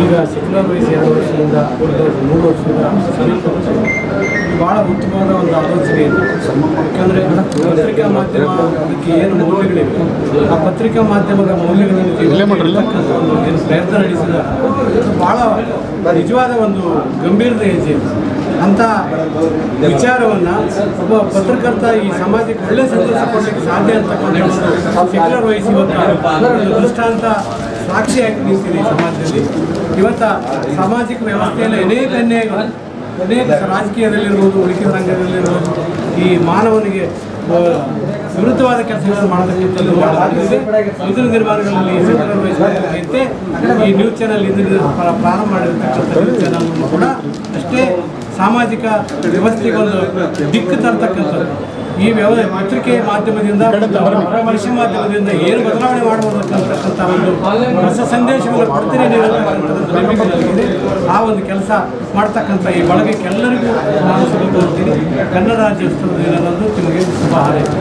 ಈಗ secular wise ಎರಡು ವರ್ಷದಿಂದ ಮೂರು ವರ್ಷದಿಂದ ಭಾಳ ಉತ್ತಮವಾದ ಒಂದು ಆಲೋಚನೆ ಇದೆ. ಯಾಕಂದರೆ ಪತ್ರಿಕಾ ಮಾಧ್ಯಮ ಅದಕ್ಕೆ ಏನು ಮೌಲ್ಯಗಳಿವೆ ಆ ಪತ್ರಿಕಾ ಮಾಧ್ಯಮದ ಮೌಲ್ಯಗಳನ್ನು ಪ್ರಯತ್ನ ನಡೆಸಿದ ಬಹಳ ಭಾಳ ನಿಜವಾದ ಒಂದು ಗಂಭೀರತೆ ಹೆಜ್ಜೆ ಅಂಥ ವಿಚಾರವನ್ನು ಒಬ್ಬ ಪತ್ರಕರ್ತ ಈ ಸಮಾಜಕ್ಕೆ ಒಳ್ಳೆ ಸಂತೋಷ ಕೊಡಲಿಕ್ಕೆ ಸಾಧ್ಯ ಅಂತ ಸೆಕ್ಯುಲರ್ ವಯಸ್ಸು ಇವತ್ತು ದೃಷ್ಟಾಂತ ಸಾಕ್ಷಿಯಾಗಿ ನಿಂತಿದೆ ಈ ಸಮಾಜದಲ್ಲಿ. ಇವತ್ತ ಸಾಮಾಜಿಕ ವ್ಯವಸ್ಥೆಯಲ್ಲಿ ಅನೇಕ ಅನ್ಯಾಯಗಳು, ಅನೇಕ ರಾಜಕೀಯದಲ್ಲಿರ್ಬೋದು ಉಳಿಕೆ ರಂಗದಲ್ಲಿರ್ಬೋದು, ಈ ಮಾನವನಿಗೆ ವಿರುದ್ಧವಾದ ಕೆಲಸಗಳನ್ನು ಮಾಡಲಾಗಿದೆ ಮುಂದಿನ ನಿರ್ಮಾಣಗಳಲ್ಲಿ ಈ ನ್ಯೂಸ್ ಚಾನಲ್ ಇಂದಿನ ಪ್ರ- ಪ್ರಾರಂಭ ಮಾಡಿರ್ತಕ್ಕಂಥ ನ್ಯೂಸ್ ಚಾನಲ್ ಕೂಡ ಸಾಮಾಜಿಕ ವ್ಯವಸ್ಥೆಗೊಂದು ದಿಕ್ಕು ತರ್ತಕ್ಕಂಥದ್ದು. ಈ ವ್ಯವ ಪತ್ರಿಕೆ ಮಾಧ್ಯಮದಿಂದ ಕೃಷಿ ಮಾಧ್ಯಮದಿಂದ ಏನು ಬದಲಾವಣೆ ಮಾಡಬಹುದು ಒಂದು ಹೊಸ ಸಂದೇಶವನ್ನು ಕೊಡ್ತೀನಿ ಆ ಒಂದು ಕೆಲಸ ಮಾಡ್ತಕ್ಕಂಥ ಈ ಬಳಗಕ್ಕೆಲ್ಲರಿಗೂ ನಾನು ಶುಭ ಕೋರ್ತೀನಿ ಕನ್ನಡ ರಾಜ್ಯೋತ್ಸವದ ದಿನದಂದು ನಿಮಗೆ ಶುಭ ಹಾರೈಕೆ.